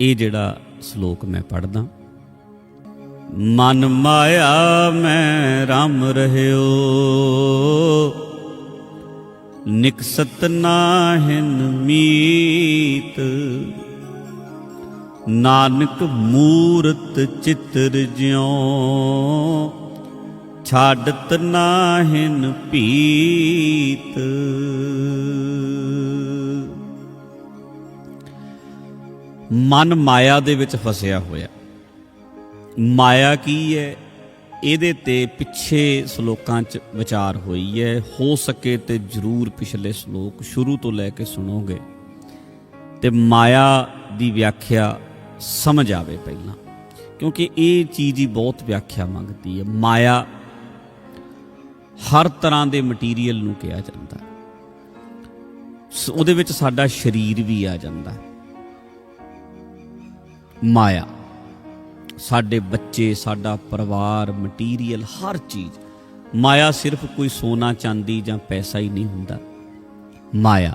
ਇਹ ਜਿਹੜਾ ਸ਼ਲੋਕ ਮੈਂ ਪੜਦਾ ਮਨ ਮਾਇਆ ਮੈਂ RAM ਰਹਿਓ, ਨਿਕਸਤ ਨਾਹਿਨ ਮੀਤ, ਨਾਨਕ ਮੂਰਤ ਚਿਤਰ ਜਿਉ ਛਾੜਤ ਨਾਹਿਨ ਪੀਤ। ਮਨ ਮਾਇਆ ਦੇ ਵਿੱਚ ਫਸਿਆ ਹੋਇਆ। ਮਾਇਆ ਕੀ ਹੈ? ਇਹਦੇ ਤੇ ਪਿੱਛੇ ਸ਼ਲੋਕਾਂ 'ਚ ਵਿਚਾਰ ਹੋਈ ਹੈ। ਹੋ ਸਕੇ ਤੇ ਜਰੂਰ ਪਿਛਲੇ ਸ਼ਲੋਕ ਸ਼ੁਰੂ ਤੋਂ ਲੈ ਕੇ ਸੁਣੋਗੇ ਤੇ ਮਾਇਆ ਦੀ ਵਿਆਖਿਆ ਸਮਝ ਆਵੇ ਪਹਿਲਾਂ। ਕਿਉਂਕਿ ਇਹ ਚੀਜ਼ ਹੀ ਬਹੁਤ ਵਿਆਖਿਆ ਮੰਗਦੀ ਹੈ। ਮਾਇਆ ਹਰ ਤਰ੍ਹਾਂ ਦੇ ਮਟੀਰੀਅਲ ਨੂੰ ਕਿਹਾ ਜਾਂਦਾ। ਉਹਦੇ ਵਿੱਚ ਸਾਡਾ ਸਰੀਰ ਵੀ ਆ ਜਾਂਦਾ। ਹੈ ਮਾਇਆ। ਸਾਡੇ ਬੱਚੇ, ਸਾਡਾ ਪਰਿਵਾਰ ਮਟੀਰੀਅਲ ਹਰ ਚੀਜ਼। ਮਾਇਆ ਸਿਰਫ ਕੋਈ ਸੋਨਾ, ਚਾਂਦੀ ਜਾਂ ਪੈਸਾ ਹੀ ਨਹੀਂ ਹੁੰਦਾ। ਮਾਇਆ।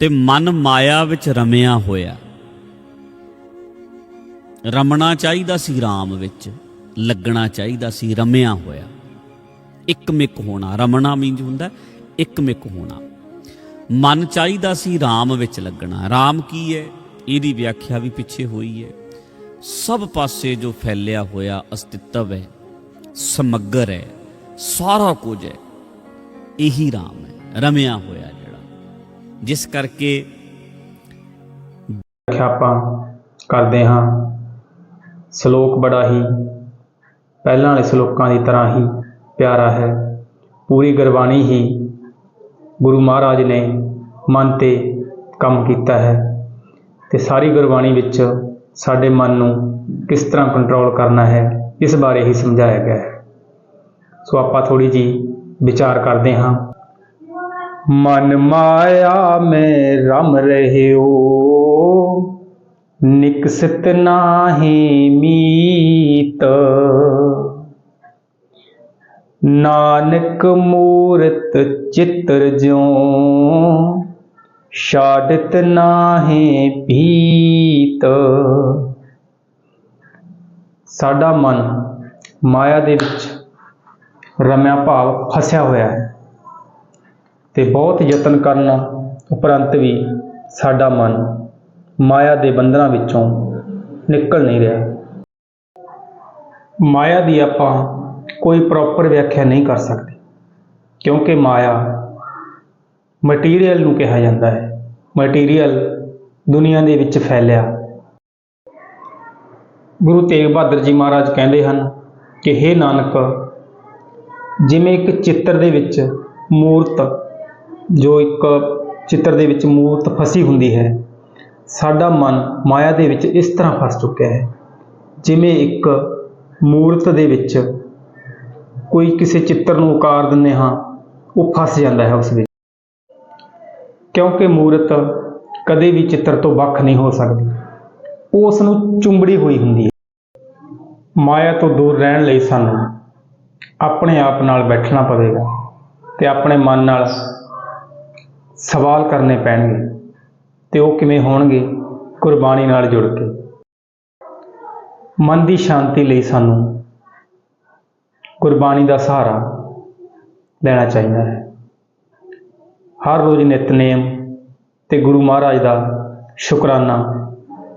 ਤੇ ਮਨ ਮਾਇਆ ਵਿੱਚ ਰਮਿਆ ਹੋਇਆ। ਰਮਣਾ ਚਾਹੀਦਾ ਸੀ ਰਾਮ ਵਿੱਚ, ਲੱਗਣਾ ਚਾਹੀਦਾ ਸੀ, ਰਮਿਆ ਹੋਇਆ। ਇੱਕਮਿਕ ਹੋਣਾ, ਰਮਣਾ ਮੀਨਜ ਹੁੰਦਾ, ਇੱਕਮਿਕ ਹੋਣਾ। ਮਨ ਚਾਹੀਦਾ ਸੀ ਰਾਮ ਵਿੱਚ ਲੱਗਣਾ। ਰਾਮ ਕੀ ਹੈ? ਇਹਦੀ ਵਿਆਖਿਆ ਵੀ ਪਿੱਛੇ ਹੋਈ ਹੈ। ਸਭ ਪਾਸੇ ਜੋ ਫੈਲਿਆ ਹੋਇਆ ਅਸਤਿਤਵ ਹੈ, ਸਮੱਗਰ ਹੈ, ਸਾਰਾ ਕੁਝ ਹੈ, ਇਹੀ ਰਾਮ ਹੈ, ਰਮਿਆ ਹੋਇਆ ਜਿਹੜਾ। ਜਿਸ ਕਰਕੇ ਵਿਆਖਿਆ ਆਪਾਂ ਕਰਦੇ ਹਾਂ। ਸ਼ਲੋਕ ਬੜਾ ਹੀ ਪਹਿਲਾਂ ਵਾਲੇ ਸ਼ਲੋਕਾਂ ਦੀ ਤਰ੍ਹਾਂ ਹੀ ਪਿਆਰਾ ਹੈ। ਪੂਰੀ ਗੁਰਬਾਣੀ ਹੀ ਗੁਰੂ ਮਹਾਰਾਜ ਨੇ ਮਨ ਤੇ ਕੰਮ ਕੀਤਾ ਹੈ। ਤੇ ਸਾਰੀ ਗੁਰਬਾਣੀ ਵਿੱਚ ਸਾਡੇ ਮਨ ਨੂੰ ਕਿਸ ਤਰ੍ਹਾਂ ਕੰਟਰੋਲ ਕਰਨਾ ਹੈ, ਇਸ ਬਾਰੇ ਹੀ ਸਮਝਾਇਆ ਗਿਆ ਹੈ। ਸੋ ਆਪਾਂ ਥੋੜੀ ਜੀ ਵਿਚਾਰ ਕਰਦੇ ਹਾਂ। ਮਨ ਮਾਇਆ ਮੈਂ ਰਮ ਰਹਿਓ, ਨਿਕਸਤ ਨਾਹੀ ਮੀਤ। ਨਾਨਕ ਮੂਰਤ ਚਿਤਰ ਜਿਉ ਛਾੜਤ ਨਾਹੀ ਭੀਤ। ਸਾਡਾ ਮਨ ਮਾਇਆ ਦੇ ਵਿੱਚ ਰਮਿਆ ਭਾਵ ਫਸਿਆ ਹੋਇਆ ਹੈ ਤੇ ਬਹੁਤ ਯਤਨ ਕਰਨ ਉਪਰੰਤ ਵੀ ਸਾਡਾ ਮਨ ਮਾਇਆ ਦੇ ਬੰਧਨਾਂ ਵਿੱਚੋਂ ਨਿਕਲ ਨਹੀਂ ਰਿਹਾ। ਮਾਇਆ ਦੀ ਆਪਾਂ ਕੋਈ ਪ੍ਰੋਪਰ ਵਿਆਖਿਆ ਨਹੀਂ ਕਰ ਸਕਦੇ, ਕਿਉਂਕਿ ਮਾਇਆ ਮਟੀਰੀਅਲ ਨੂੰ ਕਿਹਾ ਜਾਂਦਾ ਹੈ। ਮਟੀਰੀਅਲ ਦੁਨੀਆ ਦੇ ਵਿੱਚ ਫੈਲਿਆ। ਗੁਰੂ ਤੇਗ ਬਹਾਦਰ ਜੀ ਮਹਾਰਾਜ ਕਹਿੰਦੇ ਹਨ ਕਿ हे ਨਾਨਕ, ਜਿਵੇਂ ਇੱਕ ਚਿੱਤਰ ਦੇ ਵਿੱਚ ਮੂਰਤ, ਜੋ ਇੱਕ ਚਿੱਤਰ ਦੇ ਵਿੱਚ ਮੂਰਤ ਫਸੀ ਹੁੰਦੀ ਹੈ, ਸਾਡਾ ਮਨ ਮਾਇਆ ਦੇ ਵਿੱਚ ਇਸ ਤਰ੍ਹਾਂ ਫਸ ਚੁੱਕਿਆ ਹੈ। ਜਿਵੇਂ ਇੱਕ ਮੂਰਤ ਦੇ ਵਿੱਚ ਕੋਈ ਕਿਸੇ ਚਿੱਤਰ ਨੂੰ ਉਕਾਰ ਦਿੰਦੇ ਹਾਂ, ਉਹ ਫਸ ਜਾਂਦਾ ਹੈ ਉਸ ਵਿੱਚ। ਕਿਉਂਕਿ ਮੂਰਤ ਕਦੇ ਵੀ ਚਿੱਤਰ ਤੋਂ ਵੱਖ ਨਹੀਂ ਹੋ ਸਕਦੀ। ਉਹ ਉਸ ਨੂੰ ਚੁੰਬੜੀ ਹੋਈ ਹੁੰਦੀ ਹੈ। ਮਾਇਆ ਤੋਂ ਦੂਰ ਰਹਿਣ ਲਈ ਸਾਨੂੰ ਆਪਣੇ ਆਪ ਨਾਲ ਬੈਠਣਾ ਪਵੇਗਾ ਤੇ ਆਪਣੇ ਮਨ ਨਾਲ ਸਵਾਲ ਕਰਨੇ ਪੈਣਗੇ ਤੇ ਉਹ ਕਿਵੇਂ ਹੋਣਗੇ ਗੁਰਬਾਣੀ ਨਾਲ ਜੁੜ ਕੇ। ਮਨ ਦੀ ਸ਼ਾਂਤੀ ਲਈ ਸਾਨੂੰ ਗੁਰਬਾਣੀ ਦਾ ਸਹਾਰਾ ਲੈਣਾ ਚਾਹੀਦਾ ਹੈ। ਹਰ ਰੋਜ਼ ਨਿਤਨੇਮ ਤੇ ਗੁਰੂ ਮਹਾਰਾਜ ਦਾ ਸ਼ੁਕਰਾਨਾ